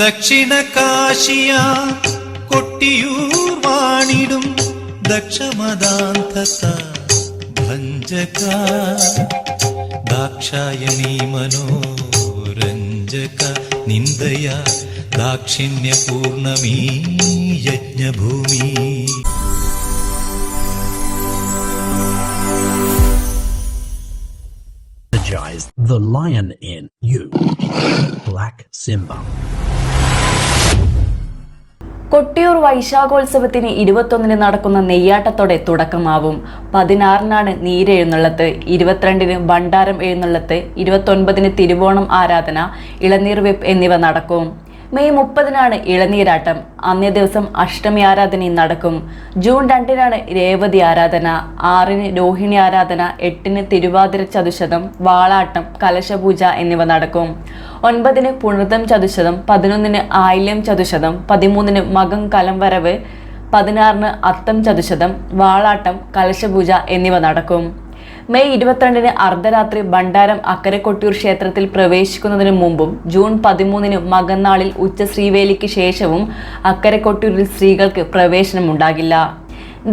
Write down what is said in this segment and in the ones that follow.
ദക്ഷിണ കാശിയ Kottiyoor വാണിടും ദക്ഷമദാന്തസ ഭഞ്ജക Dakshayani മനോരഞ്ജക നിന്ദയ ദാക്ഷിണ്യപൂർണമീ യജ്ഞഭൂമി the lion in you. Black Simba. Kottiyoor വൈശാഖോത്സവത്തിന് ഇരുപത്തൊന്നിന് നടക്കുന്ന നെയ്യാട്ടത്തോടെ തുടക്കമാവും. പതിനാറിനാണ് നീരെഴുന്നള്ളത്ത് ഇരുപത്തിരണ്ടിന് ഭണ്ഡാരം എഴുന്നള്ളത്ത് ഇരുപത്തൊൻപതിന് തിരുവോണം ആരാധന ഇളനീർ വെപ്പ് എന്നിവ നടക്കും. മെയ് മുപ്പതിനാണ് ഇളനീരാട്ടം. അന്നേ ദിവസം അഷ്ടമി ആരാധനയും നടക്കും. ജൂൺ രണ്ടിനാണ് രേവതി ആരാധന. ആറിന് രോഹിണി ആരാധന എട്ടിന് തിരുവാതിര ചതുശതം വാളാട്ടം കലശപൂജ എന്നിവ നടക്കും. ഒൻപതിന് പുണർതം ചതുശതം പതിനൊന്നിന് ആയില്യം ചതുശതം പതിമൂന്നിന് മകം കലംവരവ് പതിനാറിന് അത്തം ചതുശതം വാളാട്ടം കലശപൂജ എന്നിവ നടക്കും. മെയ് ഇരുപത്തിരണ്ടിന് അർദ്ധരാത്രി ഭണ്ഡാരം അക്കരെ കൊട്ടിയൂർ ക്ഷേത്രത്തിൽ പ്രവേശിക്കുന്നതിന് മുമ്പും ജൂൺ പതിമൂന്നിന് മകന്നാളിൽ ഉച്ച ശ്രീവേലിക്ക് ശേഷവും അക്കരെ കൊട്ടിയൂരിൽ സ്ത്രീകൾക്ക് പ്രവേശനമുണ്ടാകില്ല.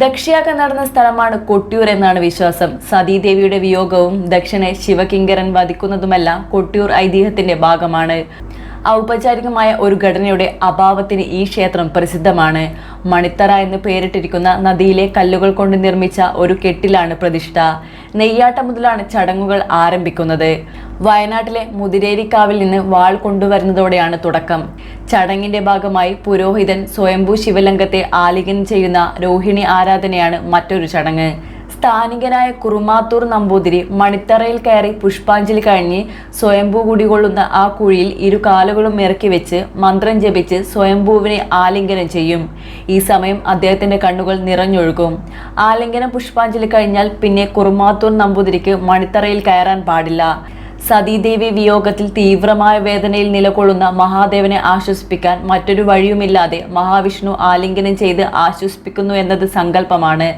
ദക്ഷിയാക്ക നടന്ന സ്ഥലമാണ് കൊട്ടിയൂർ എന്നാണ് വിശ്വാസം. സതീദേവിയുടെ വിയോഗവും ദക്ഷനെ ശിവകിങ്കരൻ വധിക്കുന്നതുമെല്ലാം കൊട്ടിയൂർ ഐതിഹ്യത്തിന്റെ ഭാഗമാണ്. ഔപചാരികമായ ഒരു ഘടനയുടെ അഭാവത്തിന് ഈ ക്ഷേത്രം പ്രസിദ്ധമാണ്. മണിത്തറ എന്ന് പേരിട്ടിരിക്കുന്ന നദിയിലെ കല്ലുകൾ കൊണ്ട് നിർമ്മിച്ച ഒരു കെട്ടിലാണ് പ്രതിഷ്ഠ. നെയ്യാട്ടം മുതലാണ് ചടങ്ങുകൾ ആരംഭിക്കുന്നത്. വയനാട്ടിലെ മുതിരേരിക്കാവിൽ നിന്ന് വാൾ കൊണ്ടുവരുന്നതോടെയാണ് തുടക്കം. ചടങ്ങിന്റെ ഭാഗമായി പുരോഹിതൻ സ്വയംഭൂ ശിവലിംഗത്തെ ആലിംഗനം ചെയ്യുന്ന രോഹിണി ആരാധനയാണ് മറ്റൊരു ചടങ്ങ്. സ്ഥാനികനായ കുറുമാത്തൂർ നമ്പൂതിരി മണിത്തറയിൽ കയറി പുഷ്പാഞ്ജലി കഴിഞ്ഞ് സ്വയംഭൂ കുടികൊള്ളുന്ന ആ കുഴിയിൽ ഇരു കാലുകളും ഇറക്കി വെച്ച് മന്ത്രം ജപിച്ച് സ്വയംഭൂവിനെ ആലിംഗനം ചെയ്യും. ഈ സമയം അദ്ദേഹത്തിന്റെ കണ്ണുകൾ നിറഞ്ഞൊഴുകും. ആലിംഗനം പുഷ്പാഞ്ജലി കഴിഞ്ഞാൽ പിന്നെ കുറുമാത്തൂർ നമ്പൂതിരിക്ക് മണിത്തറയിൽ കയറാൻ പാടില്ല. സതീദേവി വിയോഗത്തിൽ തീവ്രമായ വേദനയിൽ നിലകൊള്ളുന്ന മഹാദേവനെ ആശ്വസിപ്പിക്കാൻ മറ്റൊരു വഴിയുമില്ലാതെ മഹാവിഷ്ണു ആലിംഗനം ചെയ്ത് ആശ്വസിപ്പിക്കുന്നു എന്നത് സങ്കല്പമാണ്.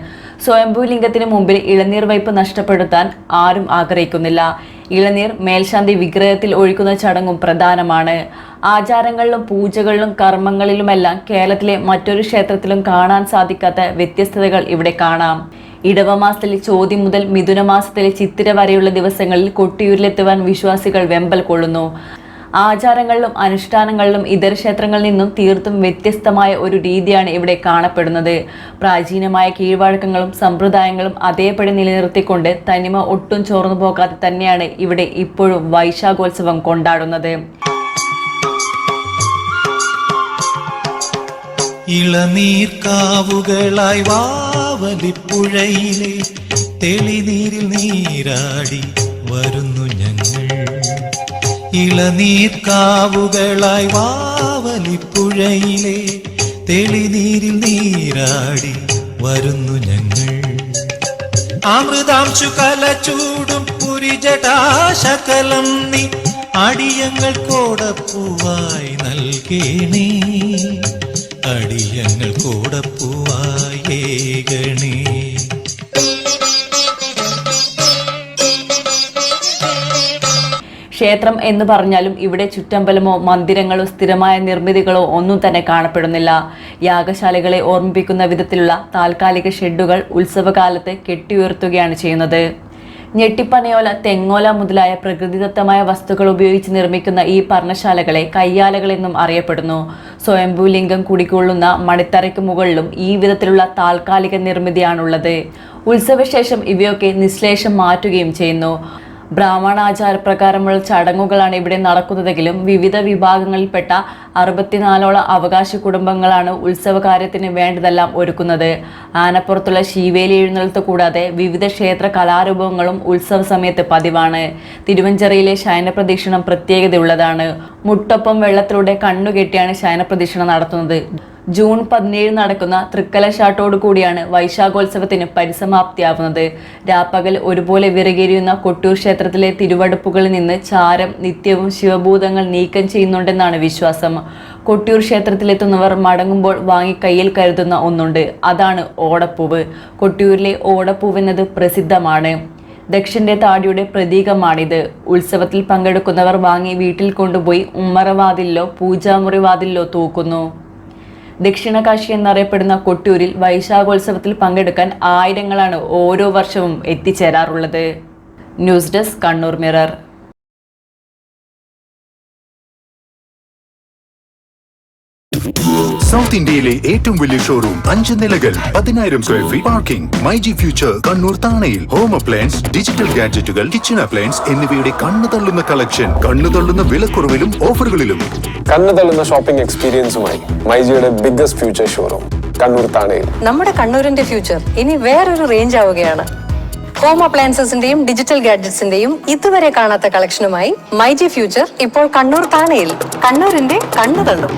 സ്വയംഭൂലിംഗത്തിന് മുമ്പിൽ ഇളനീർ വയ്പ് നഷ്ടപ്പെടുത്താൻ ആരും ആഗ്രഹിക്കുന്നില്ല. ഇളനീർ മേൽശാന്തി വിഗ്രഹത്തിൽ ഒഴിക്കുന്ന ചടങ്ങും പ്രധാനമാണ്. ആചാരങ്ങളിലും പൂജകളിലും കർമ്മങ്ങളിലുമെല്ലാം കേരളത്തിലെ മറ്റൊരു ക്ഷേത്രത്തിലും കാണാൻ സാധിക്കാത്ത വ്യത്യസ്തതകൾ ഇവിടെ കാണാം. ഇടവമാസത്തിലെ ചോദ്യം മുതൽ മിഥുനമാസത്തിലെ ചിത്തിര വരെയുള്ള ദിവസങ്ങളിൽ കൊട്ടിയൂരിലെത്തുവാൻ വിശ്വാസികൾ വെമ്പൽ കൊള്ളുന്നു. ആചാരങ്ങളിലും അനുഷ്ഠാനങ്ങളിലും ഇതര ക്ഷേത്രങ്ങളിൽ നിന്നും തീർത്തും വ്യത്യസ്തമായ ഒരു രീതിയാണ് ഇവിടെ കാണപ്പെടുന്നത്. പ്രാചീനമായ കീഴ്വഴക്കങ്ങളും സമ്പ്രദായങ്ങളും അതേപടി നിലനിർത്തിക്കൊണ്ട് തനിമ ഒട്ടും ചോർന്നു പോകാതെ തന്നെയാണ് ഇവിടെ ഇപ്പോഴും വൈശാഖോത്സവം കൊണ്ടാടുന്നത്. ഇളനീർക്കാവുകളായി വാവലിപ്പുഴയിലെ തെളിനീരിൽ നീരാടി വരുന്നു ഞങ്ങൾ. ഇളനീർക്കാവുകളായി വാവലിപ്പുഴയിലെ തെളിനീരിൽ നീരാടി വരുന്നു ഞങ്ങൾ. അമൃതാംശു കലച്ചൂടും പുരിജടാശകലം നീ അടിയങ്ങൾ കോടപ്പൂവായി നൽകേണേ. അടിയങ്ങൾ കോടപ്പൂവായി ഏകണേ. ക്ഷേത്രം എന്ന് പറഞ്ഞാലും ഇവിടെ ചുറ്റമ്പലമോ മന്ദിരങ്ങളോ സ്ഥിരമായ നിർമ്മിതികളോ ഒന്നും തന്നെ കാണപ്പെടുന്നില്ല. യാഗശാലകളെ ഓർമ്മിപ്പിക്കുന്ന വിധത്തിലുള്ള താൽക്കാലിക ഷെഡുകൾ ഉത്സവകാലത്ത് കെട്ടിയുയർത്തുകയാണ് ചെയ്യുന്നത്. ഞെട്ടിപ്പനയോല തെങ്ങോല മുതലായ പ്രകൃതിദത്തമായ വസ്തുക്കൾ ഉപയോഗിച്ച് നിർമ്മിക്കുന്ന ഈ പർണശാലകളെ കയ്യാലകളെന്നും അറിയപ്പെടുന്നു. സ്വയംഭൂലിംഗം കുടികൊള്ളുന്ന മണിത്തറയ്ക്ക് മുകളിലും ഈ വിധത്തിലുള്ള താൽക്കാലിക നിർമ്മിതിയാണുള്ളത്. ഉത്സവശേഷം ഇവയൊക്കെ നിശ്ലേഷം മാറ്റുകയും ചെയ്യുന്നു. ബ്രാഹ്മണാചാരപ്രകാരമുള്ള ചടങ്ങുകളാണ് ഇവിടെ നടക്കുന്നതെങ്കിലും വിവിധ വിഭാഗങ്ങളിൽപ്പെട്ട അറുപത്തിനാലോളം അവകാശ കുടുംബങ്ങളാണ് ഉത്സവ കാര്യത്തിന് വേണ്ടതെല്ലാം ഒരുക്കുന്നത്. ആനപ്പുറത്തുള്ള ശിവേലി എഴുന്നള്ളത്ത് കൂടാതെ വിവിധ ക്ഷേത്ര കലാരൂപങ്ങളും ഉത്സവ സമയത്ത് പതിവാണ്. തിരുവഞ്ചിറയിലെ ശയനപ്രദക്ഷിണം പ്രത്യേകതയുള്ളതാണ്. മുട്ടൊപ്പം വെള്ളത്തിലൂടെ കണ്ണുകെട്ടിയാണ് ശയനപ്രദക്ഷിണം നടത്തുന്നത്. ജൂൺ പതിനേഴ് നടക്കുന്ന തൃക്കലശാട്ടോടു കൂടിയാണ് വൈശാഖോത്സവത്തിന് പരിസമാപ്തിയാവുന്നത്. രാപ്പകൽ ഒരുപോലെ വിറകേരിയുന്ന കൊട്ടൂർ ക്ഷേത്രത്തിലെ തിരുവടുപ്പുകളിൽ നിന്ന് ചാരം നിത്യവും ശിവഭൂതങ്ങൾ നീക്കം ചെയ്യുന്നുണ്ടെന്നാണ് വിശ്വാസം. കൊട്ടിയൂർ ക്ഷേത്രത്തിലെത്തുന്നവർ മടങ്ങുമ്പോൾ വാങ്ങി കയ്യിൽ കരുതുന്ന ഒന്നുണ്ട്. അതാണ് ഓടപ്പൂവ്. കൊട്ടിയൂരിലെ ഓടപ്പൂവെന്നത് പ്രസിദ്ധമാണ്. ദക്ഷിന്റെ താടിയുടെ പ്രതീകമാണിത്. ഉത്സവത്തിൽ പങ്കെടുക്കുന്നവർ വാങ്ങി വീട്ടിൽ കൊണ്ടുപോയി ഉമ്മറവാതിലിലോ പൂജാമുറി വാതിലിലോ തൂക്കുന്നു. ദക്ഷിണകാശി എന്നറിയപ്പെടുന്ന കൊട്ടൂരിൽ വൈശാഖോത്സവത്തിൽ പങ്കെടുക്കാൻ ആയിരങ്ങളാണ് ഓരോ വർഷവും എത്തിച്ചേരാറുള്ളത്. News desk Kannur mirror. South ഇന്ത്യയിലെ ഏറ്റവും വലിയ ഷോറൂം അഞ്ച് നിലകൾ പതിനായിരം square feet parking myG future Kannur താണയിൽ. Home appliance digital ഗാഡ്ജറ്റുകൾ കിച്ചൺ അപ്ലയൻസ് എന്നിവയുടെ കണ്ണു തള്ളുന്ന കളക്ഷൻ കണ്ണു തള്ളുന്ന വിലക്കുറവിലും ഓഫറുകളിലും കണ്ണു തള്ളുന്ന ഷോപ്പിംഗ് എക്സ്പീരിയൻസുമായി മൈജിയുടെ ബിഗ്ഗസ്റ്റ് ഫ്യൂച്ചർ ഷോറൂം കണ്ണൂർ താണയിൽ. നമ്മുടെ കണ്ണൂരിന്റെ ഫ്യൂച്ചർ ഇനി വേറൊരു റേഞ്ച് ആവുകയാണ്. ഹോം അപ്ലയൻസസിന്റെയും ഡിജിറ്റൽ ഗാഡ്ജറ്റ്സിന്റെയും ഇതുവരെ കാണാത്ത കളക്ഷനുമായി മൈജി ഫ്യൂച്ചർ ഇപ്പോൾ കണ്ണൂർ താണയിൽ. കണ്ണൂരിന്റെ കണ്ണു തള്ളും.